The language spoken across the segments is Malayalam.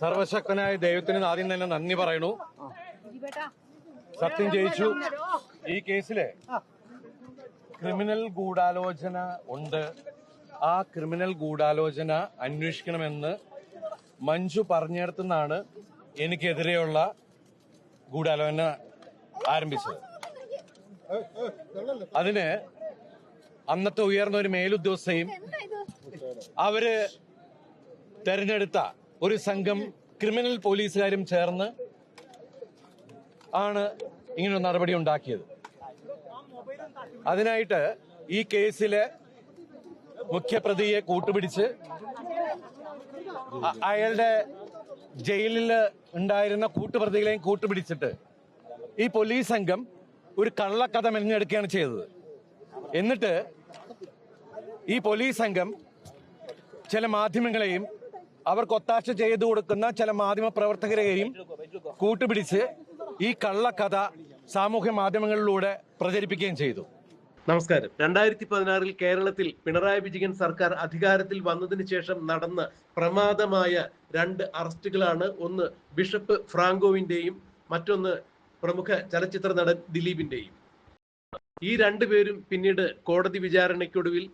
സർവശക്തനായ ദൈവത്തിന് ആദ്യം തന്നെ നന്ദി പറയണു സത്യം ജയിച്ചു. ഈ കേസിലെ ക്രിമിനൽ ഗൂഢാലോചന ഉണ്ട്. ആ ക്രിമിനൽ ഗൂഢാലോചന അന്വേഷിക്കണമെന്ന് മഞ്ജു പറഞ്ഞിടത്തുനിന്നാണ് എനിക്കെതിരെയുള്ള ഗൂഢാലോചന ആരംഭിച്ചത്. അതിന് അന്നത്തെ ഉയർന്ന ഒരു മേലുദ്യോഗസ്ഥയും അവർ തെരഞ്ഞെടുത്ത ഒരു സംഘം ക്രിമിനൽ പോലീസുകാരും ചേർന്ന് ആണ് ഇങ്ങനൊരു നടപടി ഉണ്ടാക്കിയത്. അതിനായിട്ട് ഈ കേസിലെ മുഖ്യപ്രതിയെ കൂട്ടുപിടിച്ച് അയാളുടെ ജയിലിൽ ഉണ്ടായിരുന്ന കൂട്ടുപ്രതികളെയും കൂട്ടുപിടിച്ചിട്ട് ഈ പോലീസ് സംഘം ഒരു കള്ളക്കഥ മെനഞ്ഞെടുക്കുകയാണ് ചെയ്തത്. എന്നിട്ട് ഈ പോലീസ് സംഘം ചില മാധ്യമങ്ങളെയും അവർക്ക് ഒത്താശ ചെയ്തു കൊടുക്കുന്ന ചില മാധ്യമ പ്രവർത്തകരെയും കൂട്ടുപിടിച്ച് ഈ കള്ളക്കഥ സാമൂഹ്യ മാധ്യമങ്ങളിലൂടെ പ്രചരിപ്പിക്കുകയും ചെയ്തു. നമസ്കാരം. രണ്ടായിരത്തി പതിനാറിൽ കേരളത്തിൽ പിണറായി വിജയൻ സർക്കാർ അധികാരത്തിൽ വന്നതിന് ശേഷം നടന്ന പ്രമാദമായ രണ്ട് അറസ്റ്റുകളാണ്. ഒന്ന് ബിഷപ്പ് ഫ്രാങ്കോവിന്റെയും മറ്റൊന്ന് പ്രമുഖ ചലച്ചിത്ര നടൻ ദിലീപിന്റെയും. ഈ രണ്ടുപേരും പിന്നീട് കോടതി വിചാരണയ്ക്കൊടുവിൽ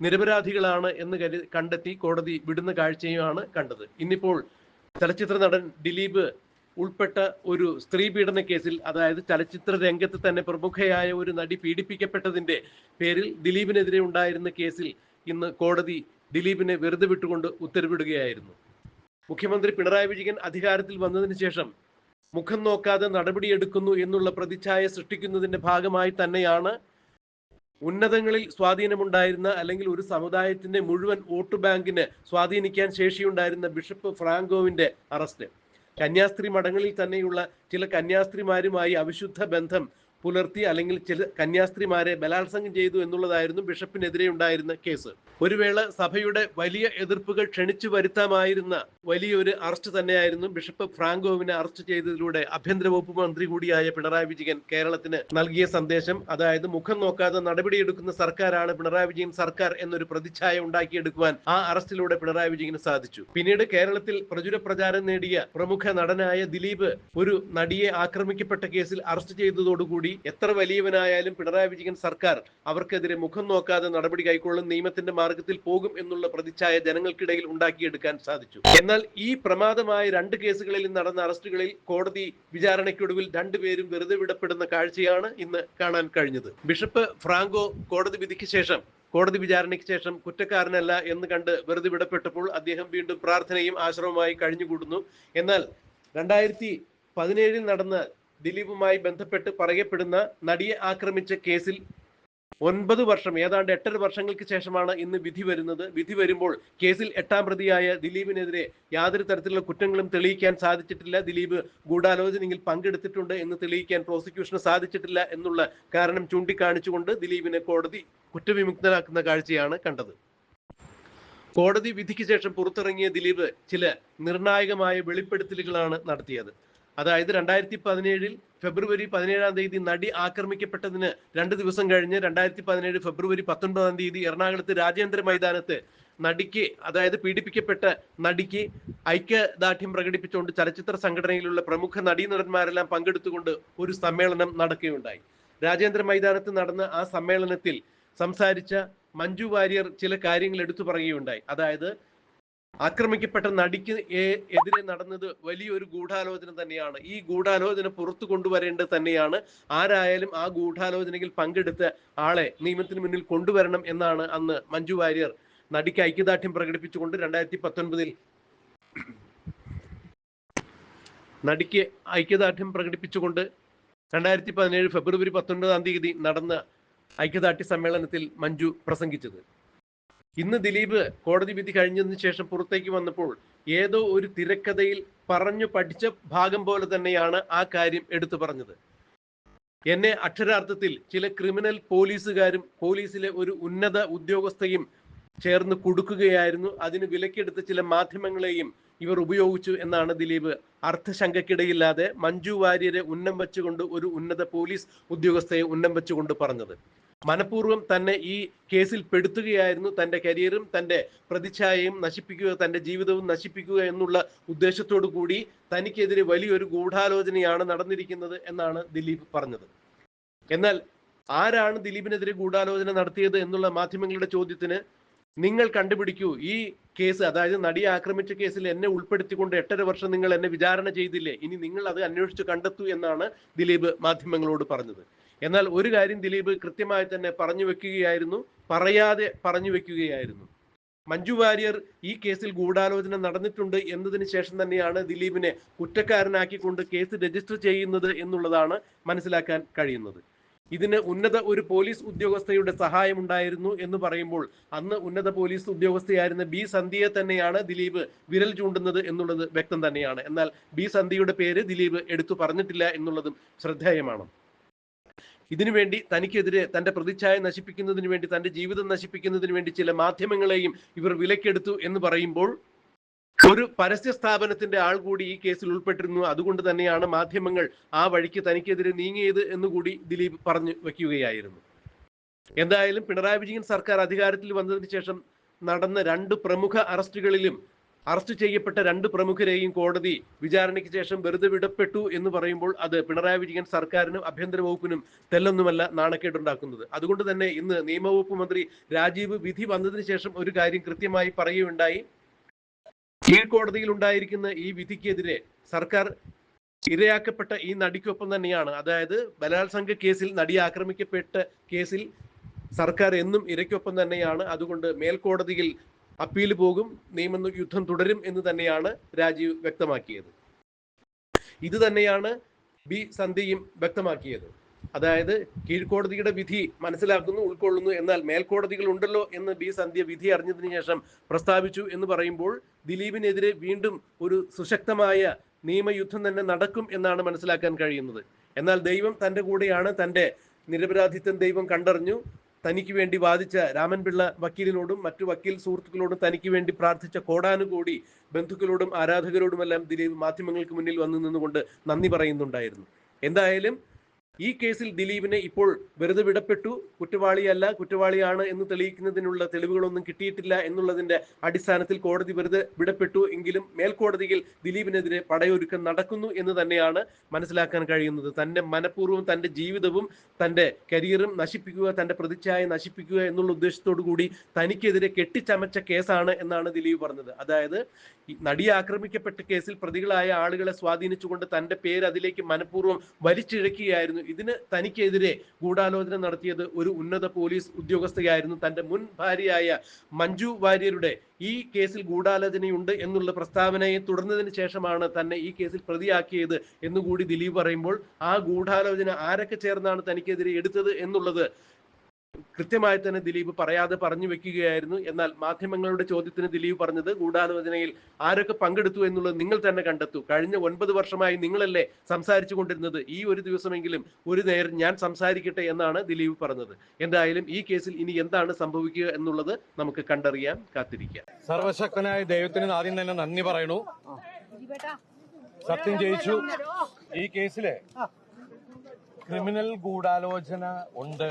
നിരപരാധികളാണ് എന്ന് കരു കണ്ടെത്തി കോടതി വിടുന്ന കാഴ്ചയുമാണ് കണ്ടത്. ഇന്നിപ്പോൾ ചലച്ചിത്ര നടൻ ദിലീപ് ഉൾപ്പെട്ട ഒരു സ്ത്രീ പീഡന കേസിൽ അതായത് ചലച്ചിത്ര രംഗത്ത് തന്നെ പ്രമുഖയായ ഒരു നടി പീഡിപ്പിക്കപ്പെട്ടതിന്റെ പേരിൽ ദിലീപിനെതിരെ ഉണ്ടായിരുന്ന കേസിൽ ഇന്ന് കോടതി ദിലീപിനെ വെറുതെ വിട്ടുകൊണ്ട് ഉത്തരവിടുകയായിരുന്നു. മുഖ്യമന്ത്രി പിണറായി വിജയൻ അധികാരത്തിൽ വന്നതിന് ശേഷം മുഖം നോക്കാതെ നടപടിയെടുക്കുന്നു എന്നുള്ള പ്രതിച്ഛായ സൃഷ്ടിക്കുന്നതിന്റെ ഭാഗമായി തന്നെയാണ് ഉന്നതങ്ങളിൽ സ്വാധീനമുണ്ടായിരുന്ന അല്ലെങ്കിൽ ഒരു സമുദായത്തിന്റെ മുഴുവൻ വോട്ട് ബാങ്കിന് സ്വാധീനിക്കാൻ ശേഷിയുണ്ടായിരുന്ന ബിഷപ്പ് ഫ്രാങ്കോവിന്റെ അറസ്റ്റ്. കന്യാസ്ത്രീ മഠങ്ങളിൽ തന്നെയുള്ള ചില കന്യാസ്ത്രീമാരുമായി അവിശുദ്ധ ബന്ധം പുലർത്തി അല്ലെങ്കിൽ ചില കന്യാസ്ത്രീമാരെ ബലാത്സംഗം ചെയ്തു എന്നുള്ളതായിരുന്നു ബിഷപ്പിനെതിരെ ഉണ്ടായിരുന്ന കേസ്. ഒരു വേള സഭയുടെ വലിയ എതിർപ്പുകൾ ക്ഷണിച്ചു വരുത്താമായിരുന്ന വലിയൊരു അറസ്റ്റ് തന്നെയായിരുന്നു ബിഷപ്പ് ഫ്രാങ്കോവിനെ അറസ്റ്റ് ചെയ്തതിലൂടെ ആഭ്യന്തര വകുപ്പ് മന്ത്രി കൂടിയായ പിണറായി വിജയൻ കേരളത്തിന് നൽകിയ സന്ദേശം. അതായത് മുഖം നോക്കാതെ നടപടിയെടുക്കുന്ന സർക്കാരാണ് പിണറായി വിജയൻ സർക്കാർ എന്നൊരു പ്രതിച്ഛായ ഉണ്ടാക്കിയെടുക്കുവാൻ ആ അറസ്റ്റിലൂടെ പിണറായി വിജയന് സാധിച്ചു. പിന്നീട് കേരളത്തിൽ പ്രചുര പ്രചാരം നേടിയ പ്രമുഖ നടനായ ദിലീപ് ഒരു നടിയെ ആക്രമിക്കപ്പെട്ട കേസിൽ അറസ്റ്റ് ചെയ്തതോടുകൂടി എത്ര വലിയവനായാലും പിണറായി വിജയൻ സർക്കാർ അവർക്കെതിരെ മുഖം നോക്കാതെ നടപടി കൈക്കൊള്ളും നിയമത്തിന്റെ മാർഗത്തിൽ പോകും എന്നുള്ള പ്രതിച്ഛായ ജനങ്ങൾക്കിടയിൽ ഉണ്ടാക്കിയെടുക്കാൻ സാധിച്ചു. എന്നാൽ ഈ പ്രമാദമായ രണ്ട് കേസുകളിൽ നടന്ന അറസ്റ്റുകളിൽ കോടതി വിചാരണയ്ക്കൊടുവിൽ രണ്ടുപേരും വെറുതെ വിടപ്പെടുന്ന കാഴ്ചയാണ് ഇന്ന് കാണാൻ കഴിഞ്ഞത്. ബിഷപ്പ് ഫ്രാങ്കോ കോടതി വിധിക്ക് ശേഷം കോടതി വിചാരണയ്ക്ക് ശേഷം കുറ്റക്കാരനല്ല എന്ന് കണ്ട് വെറുതെ വിടപ്പെട്ടപ്പോൾ അദ്ദേഹം വീണ്ടും പ്രാർത്ഥനയും ആശ്രമമായി കഴിഞ്ഞുകൂടുന്നു. എന്നാൽ രണ്ടായിരത്തി പതിനേഴിൽ നടന്ന ദിലീപുമായി ബന്ധപ്പെട്ട് പറയപ്പെടുന്ന നടിയെ ആക്രമിച്ച കേസിൽ ഒൻപത് വർഷം ഏതാണ്ട് എട്ടര വർഷങ്ങൾക്ക് ശേഷമാണ് ഇന്ന് വിധി വരുന്നത്. വിധി വരുമ്പോൾ കേസിൽ എട്ടാം പ്രതിയായ ദിലീപിനെതിരെ യാതൊരു തരത്തിലുള്ള കുറ്റങ്ങളും തെളിയിക്കാൻ സാധിച്ചിട്ടില്ല. ദിലീപ് ഗൂഢാലോചനയിൽ പങ്കെടുത്തിട്ടുണ്ട് എന്ന് തെളിയിക്കാൻ പ്രോസിക്യൂഷന് സാധിച്ചിട്ടില്ല എന്നുള്ള കാരണം ചൂണ്ടിക്കാണിച്ചുകൊണ്ട് ദിലീപിനെ കോടതി കുറ്റവിമുക്തനാക്കുന്ന കാഴ്ചയാണ് കണ്ടത്. കോടതി വിധിക്ക് ശേഷം പുറത്തിറങ്ങിയ ദിലീപ് ചില നിർണായകമായ വെളിപ്പെടുത്തലുകളാണ് നടത്തിയത്. അതായത് രണ്ടായിരത്തി പതിനേഴിൽ ഫെബ്രുവരി പതിനേഴാം തീയതി നടി ആക്രമിക്കപ്പെട്ടതിന് രണ്ട് ദിവസം കഴിഞ്ഞ് രണ്ടായിരത്തി പതിനേഴ് ഫെബ്രുവരി പത്തൊൻപതാം തീയതി എറണാകുളത്ത് രാജ്യാന്തര മൈതാനത്ത് നടിക്ക് അതായത് പീഡിപ്പിക്കപ്പെട്ട നടിക്ക് ഐക്യദാർഢ്യം പ്രകടിപ്പിച്ചുകൊണ്ട് ചലച്ചിത്ര സംഘടനയിലുള്ള പ്രമുഖ നടീനടന്മാരെല്ലാം പങ്കെടുത്തുകൊണ്ട് ഒരു സമ്മേളനം നടക്കുകയുണ്ടായി. രാജേന്ദ്ര മൈതാനത്ത് നടന്ന ആ സമ്മേളനത്തിൽ സംസാരിച്ച മഞ്ജു വാര്യർ ചില കാര്യങ്ങൾ എടുത്തു പറയുകയുണ്ടായി. അതായത് ആക്രമിക്കപ്പെട്ട നടിക്ക് എതിരെ നടന്നത് വലിയൊരു ഗൂഢാലോചന തന്നെയാണ്. ഈ ഗൂഢാലോചന പുറത്തു കൊണ്ടുവരേണ്ടത് തന്നെയാണ്. ആരായാലും ആ ഗൂഢാലോചനയിൽ പങ്കെടുത്ത ആളെ നിയമത്തിന് മുന്നിൽ കൊണ്ടുവരണം എന്നാണ് അന്ന് മഞ്ജു വാര്യർ നടിക്ക് ഐക്യദാർഢ്യം പ്രകടിപ്പിച്ചുകൊണ്ട് രണ്ടായിരത്തി പത്തൊൻപതിൽ നടിക്ക് ഐക്യദാർഢ്യം പ്രകടിപ്പിച്ചുകൊണ്ട് രണ്ടായിരത്തി പതിനേഴ് ഫെബ്രുവരി പത്തൊൻപതാം തീയതി നടന്ന ഐക്യദാർഢ്യ സമ്മേളനത്തിൽ മഞ്ജു പ്രസംഗിച്ചത്. ഇന്ന് ദിലീപ് കോടതി വിധി കഴിഞ്ഞതിന് ശേഷം പുറത്തേക്ക് വന്നപ്പോൾ ഏതോ ഒരു തിരക്കഥയിൽ പറഞ്ഞു പഠിച്ച ഭാഗം പോലെ തന്നെയാണ് ആ കാര്യം എടുത്തു പറഞ്ഞത്. എന്നെ അക്ഷരാർത്ഥത്തിൽ ചില ക്രിമിനൽ പോലീസുകാരും പോലീസിലെ ഒരു ഉന്നത ഉദ്യോഗസ്ഥയും ചേർന്ന് കൊടുക്കുകയായിരുന്നു. അതിന് വിലക്കെടുത്ത ചില മാധ്യമങ്ങളെയും ഇവർ ഉപയോഗിച്ചു എന്നാണ് ദിലീപ് അർത്ഥശങ്കക്കിടയില്ലാതെ മഞ്ജു വാര്യരെ ഉന്നം വെച്ചുകൊണ്ട് ഒരു ഉന്നത പോലീസ് ഉദ്യോഗസ്ഥയെ ഉന്നം വെച്ചുകൊണ്ട് പറഞ്ഞത്. മനഃപൂർവം തന്നെ ഈ കേസിൽ പെടുത്തുകയായിരുന്നു തന്റെ കരിയറും തന്റെ പ്രതിച്ഛായയും നശിപ്പിക്കുക തന്റെ ജീവിതവും നശിപ്പിക്കുക എന്നുള്ള ഉദ്ദേശത്തോടു കൂടി തനിക്കെതിരെ വലിയൊരു ഗൂഢാലോചനയാണ് നടന്നിരിക്കുന്നത് എന്നാണ് ദിലീപ് പറഞ്ഞത്. എന്നാൽ ആരാണ് ദിലീപിനെതിരെ ഗൂഢാലോചന നടത്തിയത് എന്നുള്ള മാധ്യമങ്ങളുടെ ചോദ്യത്തിന് നിങ്ങൾ കണ്ടുപിടിക്കൂ. ഈ കേസ് അതായത് നടിയെ ആക്രമിച്ച കേസിൽ എന്നെ ഉൾപ്പെടുത്തിക്കൊണ്ട് എട്ടര വർഷം നിങ്ങൾ എന്നെ വിചാരണ ചെയ്തില്ലേ? ഇനി നിങ്ങൾ അത് അന്വേഷിച്ച് കണ്ടെത്തൂ എന്നാണ് ദിലീപ് മാധ്യമങ്ങളോട് പറഞ്ഞത്. എന്നാൽ ഒരു കാര്യം ദിലീപ് കൃത്യമായി തന്നെ പറഞ്ഞു വെക്കുകയായിരുന്നു പറയാതെ പറഞ്ഞു വെക്കുകയായിരുന്നു. മഞ്ജു വാര്യർ ഈ കേസിൽ ഗൂഢാലോചന നടന്നിട്ടുണ്ട് എന്നതിന് ശേഷം തന്നെയാണ് ദിലീപിനെ കുറ്റക്കാരനാക്കിക്കൊണ്ട് കേസ് രജിസ്റ്റർ ചെയ്യുന്നത് എന്നുള്ളതാണ് മനസ്സിലാക്കാൻ കഴിയുന്നത്. ഇതിന് ഉന്നത ഒരു പോലീസ് ഉദ്യോഗസ്ഥയുടെ സഹായമുണ്ടായിരുന്നു എന്ന് പറയുമ്പോൾ അന്ന് ഉന്നത പോലീസ് ഉദ്യോഗസ്ഥയായിരുന്ന ബി സന്ധ്യയെ തന്നെയാണ് ദിലീപ് വിരൽ ചൂണ്ടുന്നത് എന്നുള്ളത് വ്യക്തം തന്നെയാണ്. എന്നാൽ ബി സന്ധ്യയുടെ പേര് ദിലീപ് എടുത്തു പറഞ്ഞിട്ടില്ല എന്നുള്ളതും ശ്രദ്ധേയമാണ്. ഇതിനുവേണ്ടി തനിക്കെതിരെ തന്റെ പ്രതിച്ഛായ നശിപ്പിക്കുന്നതിന് വേണ്ടി തന്റെ ജീവിതം നശിപ്പിക്കുന്നതിന് വേണ്ടി ചില മാധ്യമങ്ങളെയും ഇവർ വിലക്കെടുത്തു എന്ന് പറയുമ്പോൾ ഒരു പരസ്യ സ്ഥാപനത്തിന്റെ ആൾ കൂടി ഈ കേസിൽ ഉൾപ്പെട്ടിരുന്നു. അതുകൊണ്ട് തന്നെയാണ് മാധ്യമങ്ങൾ ആ വഴിക്ക് തനിക്കെതിരെ നീങ്ങിയത് എന്നുകൂടി ദിലീപ് പറഞ്ഞു വെക്കുകയായിരുന്നു എന്തായാലും പിണറായി വിജയൻ സർക്കാർ അധികാരത്തിൽ വന്നതിന് ശേഷം നടന്ന രണ്ട് പ്രമുഖ അറസ്റ്റുകളിലും അറസ്റ്റ് ചെയ്യപ്പെട്ട രണ്ട് പ്രമുഖരെയും കോടതി വിചാരണയ്ക്ക് ശേഷം വെറുതെ വിടപ്പെട്ടു എന്ന് പറയുമ്പോൾ അത് പിണറായി വിജയൻ സർക്കാരിനും ആഭ്യന്തര വകുപ്പിനും തെല്ലൊന്നുമല്ല നാണക്കേടുണ്ടാക്കുന്നത്. അതുകൊണ്ട് തന്നെ ഇന്ന് നിയമവകുപ്പ് മന്ത്രി രാജീവ് വിധി വന്നതിന് ശേഷം ഒരു കാര്യം കൃത്യമായി പറയുകയുണ്ടായി. കീഴ്ക്കോടതിയിൽ ഉണ്ടായിരിക്കുന്ന ഈ വിധിക്കെതിരെ സർക്കാർ ഇരയാക്കപ്പെട്ട ഈ നടിക്കൊപ്പം തന്നെയാണ്. അതായത് ബലാത്സംഗ കേസിൽ നടി ആക്രമിക്കപ്പെട്ട കേസിൽ സർക്കാർ എന്നും ഇരയ്ക്കൊപ്പം തന്നെയാണ്. അതുകൊണ്ട് മേൽക്കോടതിയിൽ അപ്പീൽ പോകും നിയമ യുദ്ധം തുടരും എന്ന് തന്നെയാണ് രാജീവ് വ്യക്തമാക്കിയത്. ഇത് തന്നെയാണ് ബി സന്ധ്യയും വ്യക്തമാക്കിയത്. അതായത് കീഴ്ക്കോടതിയുടെ വിധി മനസ്സിലാക്കുന്നു ഉൾക്കൊള്ളുന്നു എന്നാൽ മേൽക്കോടതികൾ ഉണ്ടല്ലോ എന്ന് ബി സന്ധ്യ വിധി അറിഞ്ഞതിന് ശേഷം പ്രസ്താവിച്ചു എന്ന് പറയുമ്പോൾ ദിലീപിനെതിരെ വീണ്ടും ഒരു സുശക്തമായ നിയമയുദ്ധം തന്നെ നടക്കും എന്നാണ് മനസ്സിലാക്കാൻ കഴിയുന്നത്. എന്നാൽ ദൈവം തന്റെ കൂടെയാണ് തന്റെ നിരപരാധിത്വം ദൈവം കണ്ടറിഞ്ഞു. തനിക്ക് വേണ്ടി വാദിച്ച രാമൻപിള്ള വക്കീലിനോടും മറ്റു വക്കീൽ സുഹൃത്തുക്കളോടും തനിക്ക് വേണ്ടി പ്രാർത്ഥിച്ച കോടാനുകൂടി ബന്ധുക്കളോടും ആരാധകരോടുമെല്ലാം ദിലീപ് മാധ്യമങ്ങൾക്ക് മുന്നിൽ വന്നു നിന്നുകൊണ്ട് നന്ദി പറയുന്നുണ്ടായിരുന്നു. എന്തായാലും ഈ കേസിൽ ദിലീപിനെ ഇപ്പോൾ വെറുതെ വിടപ്പെട്ടു. കുറ്റവാളിയല്ല കുറ്റവാളിയാണ് എന്ന് തെളിയിക്കുന്നതിനുള്ള തെളിവുകളൊന്നും കിട്ടിയിട്ടില്ല എന്നുള്ളതിന്റെ അടിസ്ഥാനത്തിൽ കോടതി വെറുതെ വിടപ്പെട്ടു. എങ്കിലും മേൽക്കോടതിയിൽ ദിലീപിനെതിരെ പടയൊരുക്കം നടക്കുന്നു എന്ന് തന്നെയാണ് മനസ്സിലാക്കാൻ കഴിയുന്നത്. തന്റെ മനഃപൂർവം തന്റെ ജീവിതവും തന്റെ കരിയറും നശിപ്പിക്കുക തന്റെ പ്രതിച്ഛായ നശിപ്പിക്കുക എന്നുള്ള ഉദ്ദേശത്തോടു കൂടി തനിക്കെതിരെ കെട്ടിച്ചമച്ച കേസാണ് എന്നാണ് ദിലീപ് പറഞ്ഞത്. അതായത് നടി നടിയെ ആക്രമിക്കപ്പെട്ട കേസിൽ പ്രതികളായ ആളുകളെ സ്വാധീനിച്ചുകൊണ്ട് തന്റെ പേര് അതിലേക്ക് മനഃപൂർവം വലിച്ചിഴക്കുകയായിരുന്നു ഇതിന് തനിക്കെതിരെ ഗൂഢാലോചന നടത്തിയത് ഒരു ഉന്നത പോലീസ് ഉദ്യോഗസ്ഥയായിരുന്നു. തന്റെ മുൻ ഭാര്യയായ മഞ്ജു വാര്യരുടെ ഈ കേസിൽ ഗൂഢാലോചനയുണ്ട് എന്നുള്ള പ്രസ്താവനയെ തുടർന്നതിന് ശേഷമാണ് തന്നെ ഈ കേസിൽ പ്രതിയാക്കിയത് എന്നുകൂടി ദിലീപ് പറയുമ്പോൾ ആ ഗൂഢാലോചന ആരൊക്കെ ചേർന്നാണ് തനിക്കെതിരെ എടുത്തത് എന്നുള്ളത് കൃത്യമായി തന്നെ ദിലീപ് പറയാതെ പറഞ്ഞു വെക്കുകയായിരുന്നു. എന്നാൽ മാധ്യമങ്ങളുടെ ചോദ്യത്തിന് ദിലീപ് പറഞ്ഞത് ഗൂഢാലോചനയിൽ ആരൊക്കെ പങ്കെടുത്തു എന്നുള്ളത് നിങ്ങൾ തന്നെ കണ്ടെത്തൂ. കഴിഞ്ഞ ഒൻപത് വർഷമായി നിങ്ങളല്ലേ സംസാരിച്ചു കൊണ്ടിരുന്നത്. ഈ ഒരു ദിവസമെങ്കിലും ഒരു നേരം ഞാൻ സംസാരിക്കട്ടെ എന്നാണ് ദിലീപ് പറഞ്ഞത്. എന്തായാലും ഈ കേസിൽ ഇനി എന്താണ് സംഭവിക്കുക എന്നുള്ളത് നമുക്ക് കണ്ടറിയാം കാത്തിരിക്കാം. സർവശക്തനായ ദൈവത്തിന് ആദ്യം തന്നെ നന്ദി പറയണു. സത്യം ജയിച്ചു. ഈ കേസിലെ ക്രിമിനൽ ഗൂഢാലോചന ഉണ്ട്.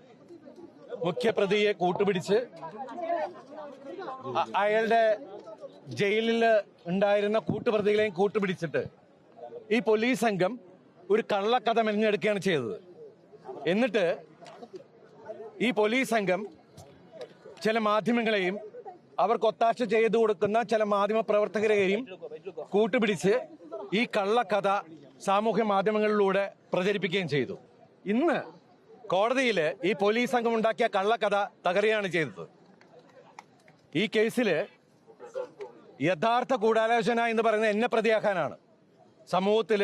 മുഖ്യപ്രതിയെ കൂട്ടുപിടിച്ച് അയാളുടെ ജയിലിൽ ഉണ്ടായിരുന്ന കൂട്ടുപ്രതികളെയും കൂട്ടുപിടിച്ചിട്ട് ഈ പോലീസ് സംഘം ഒരു കള്ളക്കഥ മെനഞ്ഞെടുക്കുകയാണ് ചെയ്തത്. എന്നിട്ട് ഈ പോലീസ് സംഘം ചില മാധ്യമങ്ങളെയും അവർക്ക് ഒത്താശ ചെയ്തു കൊടുക്കുന്ന ചില മാധ്യമ പ്രവർത്തകരെയും കൂട്ടുപിടിച്ച് ഈ കള്ളക്കഥ സാമൂഹ്യ മാധ്യമങ്ങളിലൂടെ പ്രചരിപ്പിക്കുകയും ചെയ്തു. ഇന്ന് കോടതിയിൽ ഈ പോലീസ് സംഘം ഉണ്ടാക്കിയ കള്ളക്കഥ തകരുകയാണ് ചെയ്തത്. ഈ കേസിൽ യഥാർത്ഥ ഗൂഢാലോചന എന്ന് പറയുന്നത് എന്നെ പ്രതിയാക്കാനാണ്. സമൂഹത്തിൽ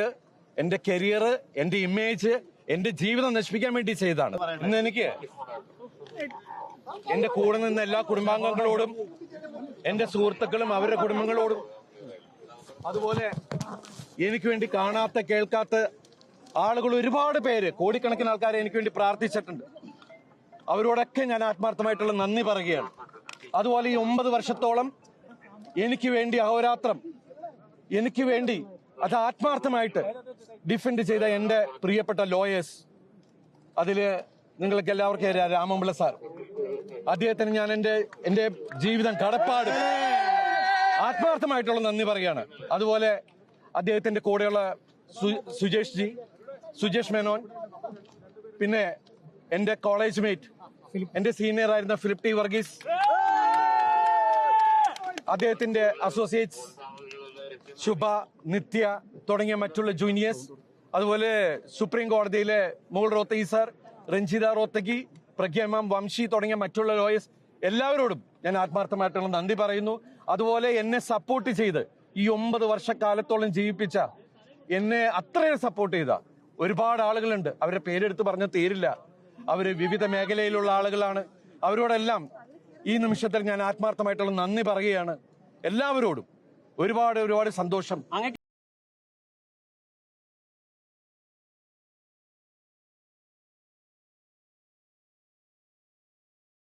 എന്റെ കരിയർ എന്റെ ഇമേജ് എന്റെ ജീവിതം നശിപ്പിക്കാൻ വേണ്ടി ചെയ്തതാണ്. ഇന്ന് എനിക്ക് എന്റെ കൂടെ നിന്ന് എല്ലാ കുടുംബാംഗങ്ങളോടും എന്റെ സുഹൃത്തുക്കളും അവരുടെ കുടുംബങ്ങളോടും അതുപോലെ എനിക്ക് വേണ്ടി കാണാത്ത കേൾക്കാത്ത ആളുകൾ ഒരുപാട് പേര് കോടിക്കണക്കിന് ആൾക്കാർ എനിക്ക് വേണ്ടി പ്രാർത്ഥിച്ചിട്ടുണ്ട്. അവരോടൊക്കെ ഞാൻ ആത്മാർത്ഥമായിട്ടുള്ള നന്ദി പറയുകയാണ്. അതുപോലെ ഈ ഒമ്പത് വർഷത്തോളം എനിക്ക് വേണ്ടി അഹോരാത്രം എനിക്ക് വേണ്ടി അത് ആത്മാർത്ഥമായിട്ട് ഡിഫെൻഡ് ചെയ്ത എന്റെ പ്രിയപ്പെട്ട ലോയേഴ്സ് അതിൽ നിങ്ങൾക്ക് എല്ലാവർക്കും അറിയാം സാർ. അദ്ദേഹത്തിന് ഞാൻ എന്റെ എന്റെ ജീവിതം കടപ്പാട്. ആത്മാർത്ഥമായിട്ടുള്ള നന്ദി പറയാണ് അതുപോലെ അദ്ദേഹത്തിന്റെ കൂടെയുള്ള സുജേഷ് ജി സുജേഷ് മേനോൻ പിന്നെ എന്റെ കോളേജ് മേറ്റ് എന്റെ സീനിയർ ആയിരുന്ന ഫിലിപ്പ് ടി വർഗീസ് അദ്ദേഹത്തിന്റെ അസോസിയേറ്റ്സ് ശുഭ നിത്യ തുടങ്ങിയ മറ്റുള്ള ജൂനിയേഴ്സ് അതുപോലെ സുപ്രീം കോടതിയിലെ മുകൾ റോത്തഗി സാർ രഞ്ജിത റോത്തഗി പ്രഗ്യമാം വംശി തുടങ്ങിയ മറ്റുള്ള ലോയേഴ്സ് എല്ലാവരോടും ഞാൻ ആത്മാർത്ഥമായിട്ടുള്ള നന്ദി പറയുന്നു. അതുപോലെ എന്നെ സപ്പോർട്ട് ചെയ്ത് ഈ ഒമ്പത് വർഷക്കാലത്തോളം ജീവിപ്പിച്ച എന്നെ അത്രയും സപ്പോർട്ട് ചെയ്ത ഒരുപാട് ആളുകളുണ്ട്. അവരുടെ പേരെടുത്ത് പറഞ്ഞ തീരില്ല. അവർ വിവിധ മേഖലയിലുള്ള ആളുകളാണ്. അവരോടെല്ലാം ഈ നിമിഷത്തിൽ ഞാൻ ആത്മാർത്ഥമായിട്ടുള്ള നന്ദി പറയുകയാണ്. എല്ലാവരോടും ഒരുപാട് ഒരുപാട് സന്തോഷം.